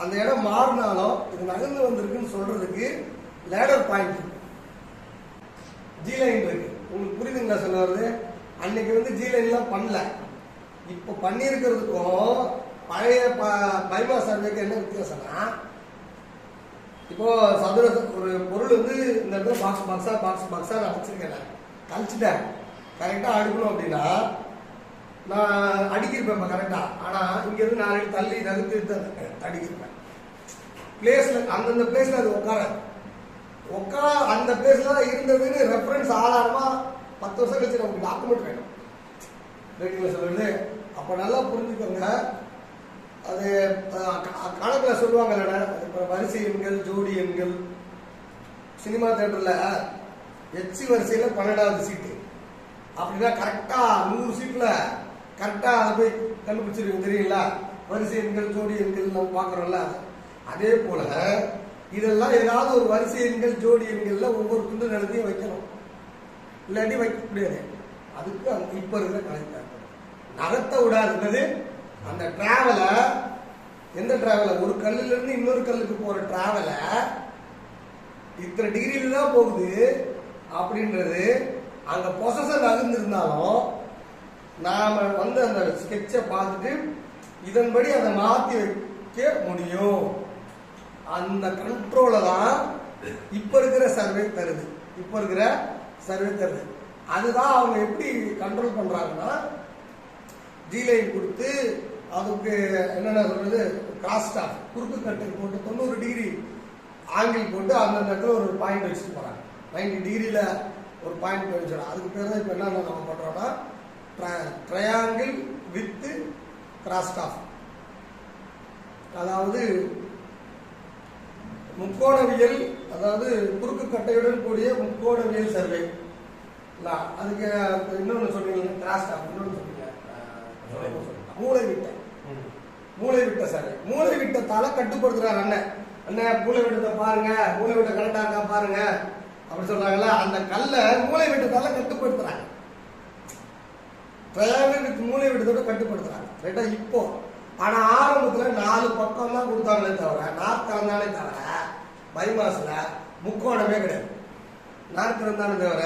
அந்த இடம் மாறினாலும் இது நகர்ந்து வந்திருக்குன்னு சொல்றதுக்கு லேடர் பாயிண்ட். இருக்கு ஜி லைன் இருக்கு. உங்களுக்கு புரியுதுங்களா சொல்ல வருது அன்னைக்கு வந்து ஜி லைன்லாம் பண்ணல. இப்போ பண்ணியிருக்கிறதுக்கும் பழைய ப- பைமா சர்வேக்கு என்ன வித்தியாசம்னா இப்போ சதுர ஒரு பொருள் வந்து இந்த இடத்துல பாக்ஸ் பாக்ஸா பாக்ஸ் பாக்ஸா நான் வச்சிருக்கேன். கழிச்சுட்டேன். கரெக்டாக அடுக்கணும் அப்படின்னா நான் அடிக்கிருப்பேன் கரெக்டா ஆனா இங்க இருந்து நாலு அடி தள்ளி நகர்த்து அடிக்கிருப்பேன். பிளேஸ்ல அந்தந்த பிளேஸ்ல அது உட்காராது. உட்கார அந்த பிளேஸ்ல தான் இருந்ததுன்னு ரெஃபரன்ஸ் ஆதாரமா பத்து வருஷம் கழிச்சு நமக்கு டாக்குமெண்ட் வேணும். ரைட்டுங்களா சொல்றது அப்ப நல்லா புரிஞ்சுக்கோங்க. அது கணக்கில் கணக்குல சொல்லுவாங்கல்ல அது வரிசை எண்கள் ஜோடி எண்கள். சினிமா தேட்டர்ல எச்சி வரிசையில பன்னெண்டாவது சீட்டு அப்படின்னா கரெக்டா நூறு சீட்ல கரெக்டா அதை போய் கண்டுபிடிச்சிருக்கு தெரியுங்களா? வரிசை எண்கள் ஜோடி எண்கள் நம்ம பார்க்கறோம்ல. அதே போல இதெல்லாம் ஏதாவது ஒரு வரிசை எண்கள் ஜோடி எண்கள்ல ஒவ்வொரு துண்டு நிலத்தையும் வைக்கணும். இல்லாட்டி வைக்க முடியாது. அதுக்கு அந்த இப்ப இருக்கிற கலைஞர். நகர்த்த விடாதுன்றது அந்த டிராவல எந்த டிராவல ஒரு கல்லுல இருந்து இன்னொரு கல்லுக்கு போற டிராவல இத்தனை டிகிரியில தான் போகுது. அப்படின்றது அந்த பொசசர் நகர்ந்திருந்தாலும் நாம வந்து அந்த ஸ்கெட்சை பார்த்துட்டு இதன்படி அதை மாற்றி வைக்க முடியும். அந்த கண்ட்ரோலை தான் இப்ப இருக்கிற சர்வே தருது. இப்ப இருக்கிற சர்வே தருது. அதுதான் அவங்க எப்படி கண்ட்ரோல் பண்றாங்கன்னா ஜீலைன் கொடுத்து அதுக்கு என்னென்ன சொல்றது கிராஸ் குறுக்கு கட்டு போட்டு தொண்ணூறு டிகிரி ஆங்கிள் போட்டு அந்தந்த இடத்துல ஒரு பாயிண்ட் வச்சுட்டு போறாங்க. நைன்டி டிகிரியில ஒரு பாயிண்ட் வச்சிடும் அதுக்கு பேர் தான் இப்போ என்ன நம்ம பண்றோம்னா ட்ரையாங்கிள் வித் கிராஸ் ஸ்டாஃப் அதாவது முக்கோணவியல் அதாவது குறுக்கு கட்டையுடன் கூடிய முக்கோணவியல் சர்வே. அதுக்கு இன்னொன்று சொன்னீங்க கிராஸ் ஸ்டாஃப் இன்னொன்று சொன்னீங்க மூளை விட்ட மூளை விட்ட சர்வே. மூளை விட்டத்தால கட்டுப்படுத்துறாரு அண்ணன். அண்ணன் மூளை விட்டத்தை பாருங்க மூளை விட்ட கரெக்டா இருக்கா பாருங்க. அப்படி சொல்றாங்கல்ல அந்த கல்லை மூளை விட்டத்தால கட்டுப்படுத்துறாங்க. ட்ரையாங்கிள் வித் மூளை விட்டத்தோட கட்டுப்படுத்துறாங்க. ரைட்டா இப்போ. ஆனா ஆரம்பத்துல நாலு பக்கம் தான் கொடுத்தாங்களே தவிர நார்த் கலந்தானே தவிர பைமாஸ்ல முக்கோணமே கிடையாது. நார்த் தவிர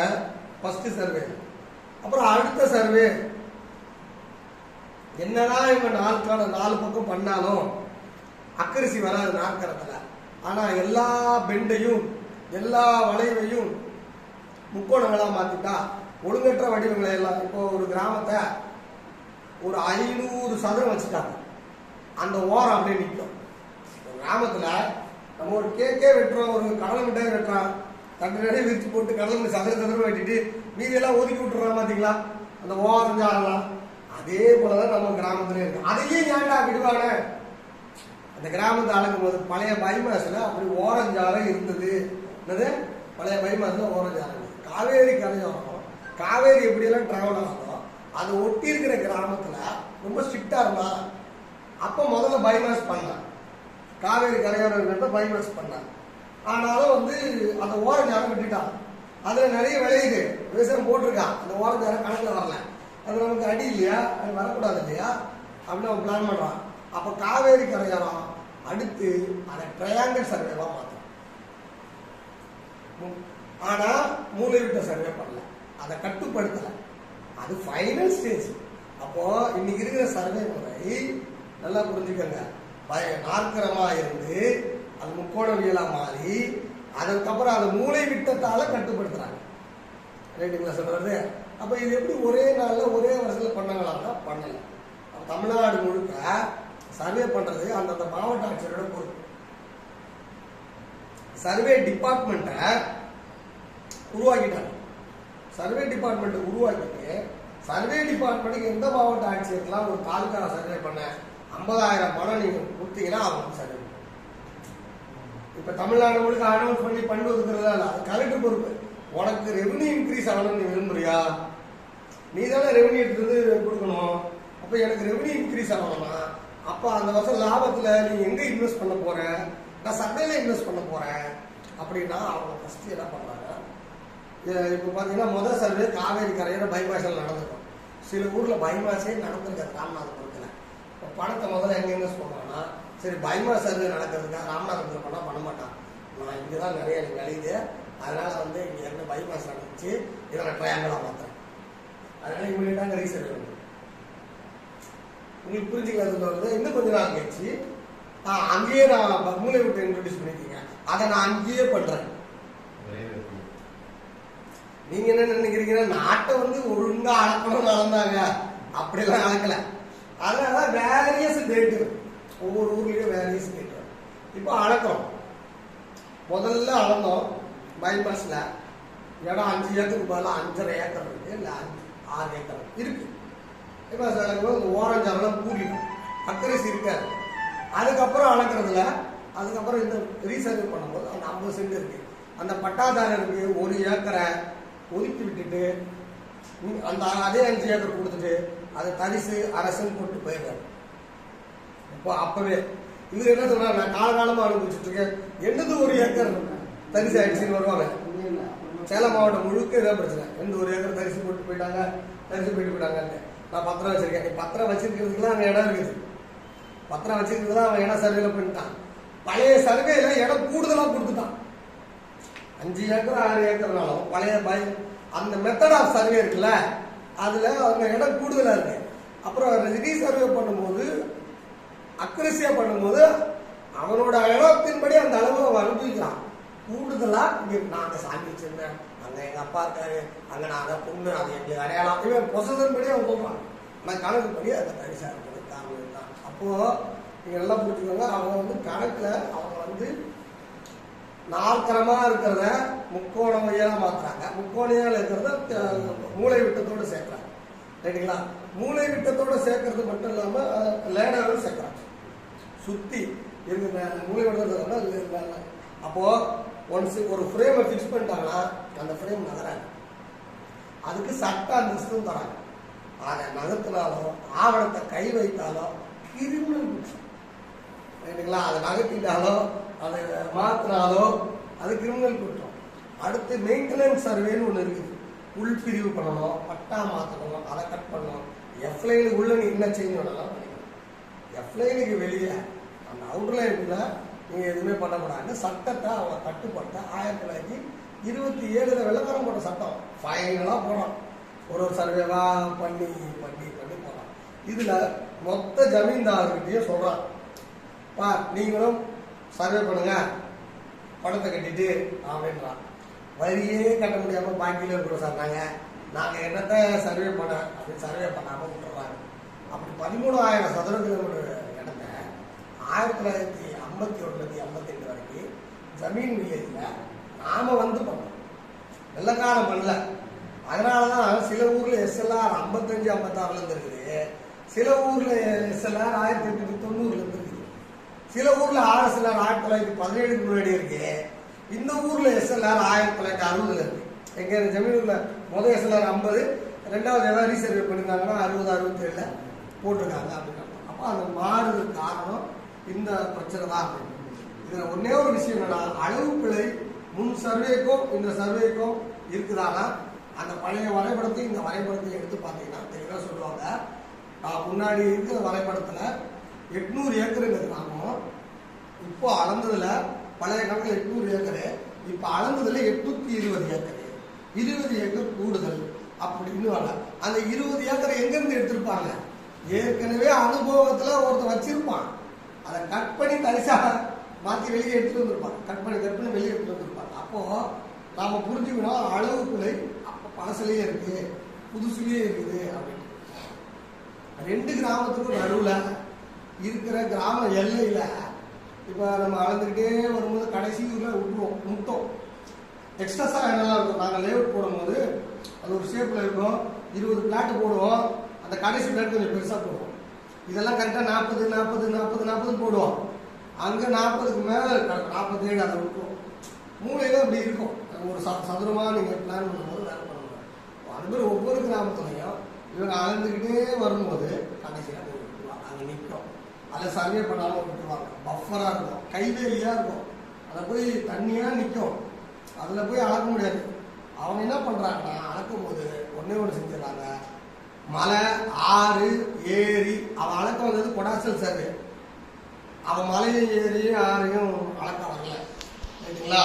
ஃபர்ஸ்ட் சர்வே அப்புறம் அடுத்த சர்வே என்னதான் இவங்க நாலு நாலு பக்கம் பண்ணாலும் அக்கரிசி வராது நாற்கரத்துல ஆனா எல்லா பெண்டையும் எல்லா வளைவையும் முக்கோணங்களா மாத்திட்டா ஒழுங்கற்ற வடிவங்களை எல்லாம் இப்போ ஒரு கிராமத்தை ஒரு ஐநூறு சதுரம் வச்சுட்டாங்க. அந்த ஓரம் அப்படியே நிற்கும் ஒரு கிராமத்துல நம்ம ஒரு கேக்கே வெட்டுறோம் ஒரு கடலை மிட்டாய் வெட்டுறான் தண்ணி நிறைய விரிச்சு போட்டு கடலை மிட்டாய் சதுர சதுரம் வெட்டிட்டு மீதி எல்லாம் ஒதுக்கி விட்டுறோம் பாத்தீங்களா? அந்த ஓரம் ஜாலெல்லாம். அதே போலதான் நம்ம கிராமத்துல இருக்கு. அதையே ஏன்டா விடுவானே அந்த கிராமத்தை அழகும் போது பழைய பைமாசில் அப்படி ஓரஞ்சாரம் இருந்தது. என்னது? பழைய பைமாசில் ஓரஞ்சாரம் காவேரி கரையோரம். காவேரி எப்படியெல்லாம் ட்ராவல் ஆகும் அதை ஒட்டி இருக்கிற கிராமத்துல ரொம்ப ஸ்ட்ரிக்டா இருந்தா அப்ப முதல்ல பைமாஸ் பண்ணான் காவேரி கரையோரம் இருக்கிறத பைமாஸ் பண்ணான் ஆனாலும் வந்து அந்த ஓரஞ்சாரம் விட்டுட்டான். அதுல நிறைய விளையுது. விவசாயம் போட்டிருக்கான். அந்த ஓரஞ்சாரம் கணக்குல வரல. அது நமக்கு அடி இல்லையா? அது வரக்கூடாது இல்லையா? அப்படின்னு அவன் பிளான் பண்றான். அப்ப காவேரி கரையோரம் அடுத்து அதை ட்ரையாங்கல் சர்வேவா மாத்தணும் ஆனால் ஆனா மூலைவிட்ட சர்வே பண்ணல. அதை கட்டுப்படுத்தலை. அது ஃபைனல் ஸ்டேஜ் அப்போ இன்னைக்கு இருக்கிற சர்வே முறை நல்லா புரிஞ்சுக்கோங்க. பய நாற்கரமா இருந்து அது முக்கோணவியலா மாறி அதுக்கப்புறம் அதை மூளை விட்டத்தால கட்டுப்படுத்துறாங்க. ரைட்டுங்களா சொல்றது? அப்ப இது எப்படி ஒரே நாள்ல ஒரே வருஷத்துல பண்ணாங்களான்னா பண்ணல தமிழ்நாடு முழுக்க சர்வே பண்றது அந்தந்த மாவட்ட ஆட்சியரோட பொறுப்பு. சர்வே டிபார்ட்மெண்ட்டை உருவாக்கிட்டாங்க. சர்வே டிபார்ட்மெண்ட் உருவாக்கி சர்வே டிபார்ட்மெண்ட்டுக்கு எந்த மாவட்ட ஆட்சியருக்கெல்லாம் ஒரு தாலுகா சர்வே பண்ண ஐம்பதாயிரம் பணம் நீங்கள் கொடுத்தீங்கன்னா அவங்க சர்வே பண்ணுவாங்க. இப்போ தமிழ்நாடு முழுக்க அனௌன்ஸ் பண்ணி பண்ணி கொடுக்குறதா இல்லை அது கலெக்டர் பொறுப்பு. உனக்கு ரெவன்யூ இன்க்ரீஸ் ஆகணும்னு நீ விரும்புறியா? நீ தானே ரெவன்யூ எடுத்து வந்து கொடுக்கணும். அப்போ எனக்கு ரெவன்யூ இன்க்ரீஸ் ஆகணும்னா அப்போ அந்த வருஷம் லாபத்தில் நீ எங்கே இன்வெஸ்ட் பண்ண போகிற நான் சந்தையில இன்வெஸ்ட் பண்ண போகிறேன் அப்படின்னா அவங்க ஃபஸ்ட்டு என்ன பண்ணுறாங்க இப்போ பார்த்தீங்கன்னா முதல் சர்வே காவேரி கரையில் பைபாஸில் நடந்திருக்கும். சில ஊரில் பைபாஸே நடந்திருக்காது ராமநாதபுரத்தில். இப்போ பணத்தை முதல்ல எங்கெங்கே சொல்கிறாங்கன்னா சரி பைமா சர்வே நடக்கிறதுக்காக ராமநாதபுரத்தில் பண்ணால் பண்ண மாட்டான். நான் இங்கே தான் நிறைய எனக்கு விளையுது அதனால் வந்து இங்கே இருந்து பைபாஸ் நடந்துச்சு. இதை நான் ட்ரையாங்கலாக மாற்றுறேன் அதனால அங்கே ரீசர்வே வந்து உங்களுக்கு புரிஞ்சுக்கிறது வந்து இன்னும் கொஞ்ச நாள் கழிச்சு அங்கேயே நான் மூளை விட்டு இன்ட்ரடியூஸ் பண்ணியிருக்கீங்க. அதை நான் அங்கேயே பண்ணுறேன் நீங்க என்ன நினைக்கிறீங்கன்னா நாட்டை வந்து ஒழுங்கா அளக்கணும் அளந்தாங்க அப்படிலாம் அளக்கல அதனால வேரியஸ் டேட்டு ஒவ்வொரு ஊர்லயும் வேரியஸ் டேட்டு இப்போ அளக்கிறோம் முதல்ல அளந்தோம் பைபாஸ்ல இடம் அஞ்சு ஏக்கருக்கு பதிலாக அஞ்சரை ஏக்கர் இருக்கு இல்லை அஞ்சு ஆறு ஏக்கர் இருக்கு. இப்போ அளக்கும் இந்த ஓரஞ்சு அளவு கூடிடும் அக்கறைசி இருக்காது அதுக்கப்புறம் அளக்கிறதுல அதுக்கப்புறம் இந்த ரீசர்வ் பண்ணும்போது அந்த ஐம்பது சென்ட் இருக்கு. அந்த பட்டாதாரருக்கு ஒரு ஏக்கரை. ஒதுக்கி விட்டுட்டு அந்த அதே அஞ்சு ஏக்கர் கொடுத்துட்டு அதை தரிசு அரசுன்னு போட்டு போயிடுறாங்க இப்போ அப்பவே இவர் என்ன சொல்றாரு நான் காலகாலமா அனுபவிச்சுட்டு இருக்கேன் என்னது ஒரு ஏக்கர் தரிசு ஆயிடுச்சுன்னு வருவாங்க. சேலம் மாவட்டம் முழுக்க இதான் பிரச்சனை. எந்த ஒரு ஏக்கர் தரிசு போட்டு போயிட்டாங்க தரிசு போயிட்டு போயிட்டாங்க நான் பத்திரம் வச்சிருக்கேன். நீ பத்திரம் வச்சிருக்கிறதுக்குலாம் அங்கே இடம் இருக்குது. பத்திரம் வச்சிருக்கிறதுலாம் அவன் இடம் சர்வேல பண்ணிட்டான் பழைய சர்வேல இடம் கூடுதலாக கொடுத்துட்டான். அஞ்சு ஏக்கர் ஆறு ஏக்கர்னாலும் பழைய பை அந்த மெத்தட் ஆஃப் சர்வே இருக்குல்ல அதில் அவங்க இடம் கூடுதலாக இருக்கு. அப்புறம் ரீசர்வே பண்ணும்போது அக்ரஸியாக பண்ணும்போது அவனோட இடத்தின்படி அந்த அளவு அவன் அனுபவிக்கிறான். கூடுதலாக இங்கே நான் சாமி வச்சுருந்தேன். அங்கே எங்கள் அப்பா இருக்காரு. அங்கே நான் அதை பொண்ணு அதை எப்படி அடையாளம். இவன் பொசதன் படி அவன் சொல்றான் நான் கணக்கு படி அதை தரிசா இருக்குது காரணம் தான் அப்போது நீங்க நல்லா புரிஞ்சுக்கோங்க அவங்க வந்து கணக்கில் அவங்க வந்து நாற்கரமா இருக்கிறத முக்கோண மையலா மாத்துறாங்க. முக்கோணையால் இருக்கிறத மூளை விட்டத்தோடு சேர்க்கிறாங்க. ரைட்டுங்களா மூளை விட்டத்தோடு சேர்க்கறது மட்டும் இல்லாமல் லேடாவும் சேர்க்கிறாங்க. சுற்றி இருக்கிற மூளை விட்டத்தோட அப்போது ஒன்ஸ் ஒரு ஃப்ரேமை ஃபிக்ஸ் பண்ணிட்டாங்கன்னா அந்த ஃப்ரேம் நகராங்க அதுக்கு சட்ட அந்தஸ்தும் தராங்க. அதை நகர்த்தினாலோ ஆவணத்தை கை வைத்தாலோ கிரிமினல் குற்றம் ரைட்டுங்களா அதை நகர்த்திட்டாலோ அதை மாத்தினாலோ அது கிரிமினல் குற்றம். அடுத்து மெயின்டெனன்ஸ் சர்வேன்னு ஒன்று இருக்குது. உள்பிரிவு பண்ணணும் பட்டா மாற்றணும் அதை கட் பண்ணணும். எஃப்லைனுக்கு உள்ள நீ என்ன செய்யணும் பண்ணிக்கணும் எஃப்லைனுக்கு வெளியே அந்த அவுட்டர் லைனுக்குள்ள நீங்கள் எதுவுமே பண்ணக்கூடாது சட்டத்தை அவங்க கட்டுப்படுத்த ஆயிரத்தி தொள்ளாயிரத்தி இருபத்தி ஏழுல விளம்பரம் போட்ட சட்டம். ஃபைனலாக போடுறோம் ஒரு ஒரு சர்வேவா பண்ணி பண்ணி பண்ணி போடுறோம் இதில் மொத்த ஜமீன்தார்கிட்டையும் சொல்கிறான் பா நீங்களும் சர்வே பண்ணுங்க. பணத்தை கட்டிட்டு அப்படின்றான் வரியே கட்ட முடியாம பாக்கியில இருக்கிறோம் சார் நாங்க நாங்க என்னத்த சர்வே பண்ண அப்படி சர்வே பண்ணாம விட்டுறாங்க அப்படி பதிமூணாயிரம் சதுர கிலோமீட்டர் இடத்த ஆயிரத்தி தொள்ளாயிரத்தி ஐம்பத்தி ஒன்பது ஐம்பத்தி ரெண்டு வரைக்கும் ஜமீன் வில்லேஜ்ல நாம வந்து பண்ணோம். வெள்ளக்காலம் பண்ணல அதனாலதான் சில ஊர்ல எஸ்எல்ஆர் ஐம்பத்தஞ்சு ஐம்பத்தாறுல இருந்து இருக்குது. சில ஊர்ல எஸ்எல்ஆர் ஆயிரத்தி எட்நூத்தி தொண்ணூறுலேருந்து சில ஊர்ல ஆர்எஸ்எல்ஆர் ஆயிரத்தி தொள்ளாயிரத்தி பதினேழுக்கு முன்னாடி இருக்கு. இந்த ஊர்ல எஸ்எல்ஆர் ஆயிரத்தி தொள்ளாயிரத்தி அறுபதுல இருக்கு. எங்க ஜமீனூர்ல முதல் எஸ்எல்ஆர் ஐம்பது ரெண்டாவது ஏதாவது ரீசர்வே பண்ணியிருந்தாங்கன்னா அறுபது அறுபத்தேழுல போட்டிருக்காங்க அப்படின்னு அப்போ அந்த மாறுதல் காரணம் இந்த பிரச்சனை தான் இதுல ஒன்னே ஒரு விஷயம் என்னன்னா அளவு பிழை முன் சர்வேக்கும் இந்த சர்வேக்கும் இருக்குதானா? அந்த பழைய வரைபடத்தையும் இந்த வரைபடத்தையும் எடுத்து பார்த்தீங்கன்னா தெளிவாக சொல்லுவாங்க. முன்னாடி இருக்கிற வரைபடத்தில் எட்நூறு ஏக்கருங்கிறது கிராமம் இப்போ அளந்ததுல பழைய காலத்தில் எட்நூறு ஏக்கரு இப்போ அளந்ததுல எட்நூத்தி இருபது ஏக்கர். இருபது ஏக்கர் கூடுதல் அப்படின்னு வரல அந்த இருபது ஏக்கரை எங்கிருந்து எடுத்திருப்பாங்க? ஏற்கனவே அனுபவத்துல ஒருத்தன் வச்சிருப்பான். அதை கட் பண்ணி தரிசா மாத்தி வெளியே எடுத்துகிட்டு வந்திருப்பாங்க கட் பண்ணி கட் பண்ணி வெளியே எடுத்துட்டு வந்திருப்பாங்க அப்போ நாம புரிஞ்சுக்கணும் அளவு பிழை அப்போ பழசுலயே இருக்கு புதுசுலயே இருக்குது அப்படின்னு. ரெண்டு கிராமத்துக்கும் நடுவுல இருக்கிற கிராம எல்லையில இப்போ நம்ம அளந்துக்கிட்டே வரும்போது கடைசி ஊர்ல விட்டுருவோம் முட்டோம். எக்ஸ்ட்ரஸாக என்னெல்லாம் இருக்கும். நாங்கள் லேவுட் போடும்போது அது ஒரு ஷேப்பில் இருக்கும். இருபது பிளாட்டு போடுவோம். அந்த கடைசி பிளாட் கொஞ்சம் பெருசாக போடுவோம். இதெல்லாம் கரெக்டாக நாற்பது நாற்பது நாற்பது நாற்பது போடுவோம். அங்கே நாற்பதுக்கு மேலே நாற்பத்தி ஏழு அதை விட்டுருவோம். மூளையில அப்படி இருக்கும். ஒரு ச- சதுரமாக நீங்கள் பிளான் பண்ணும்போது வேலை பண்ணுவோம் அது மாதிரி ஒவ்வொரு கிராமத்துலையும் இவங்க அளந்துக்கிட்டே வரும்போது கடைசியாக போய் விட்டுருவாங்க அங்கே நிற்கும் அதை சர்வே பண்ணாமல் விட்டுருவாங்க பஃபராக இருக்கும். கைவேலியாக இருக்கும். அதை போய் தண்ணியாக நிற்கும் அதில் போய் அளக்க முடியாது. அவங்க என்ன பண்ணுறாங்கன்னா அளக்கும் போது ஒன்றே ஒன்று செஞ்சிடறாங்க. மலை ஆறு ஏரி அவன் அளக்க வந்தது கொடாசல் சர்வே அவன் மலையும் ஏறியும் யாரையும் அளக்க வரல. ரைட்டுங்களா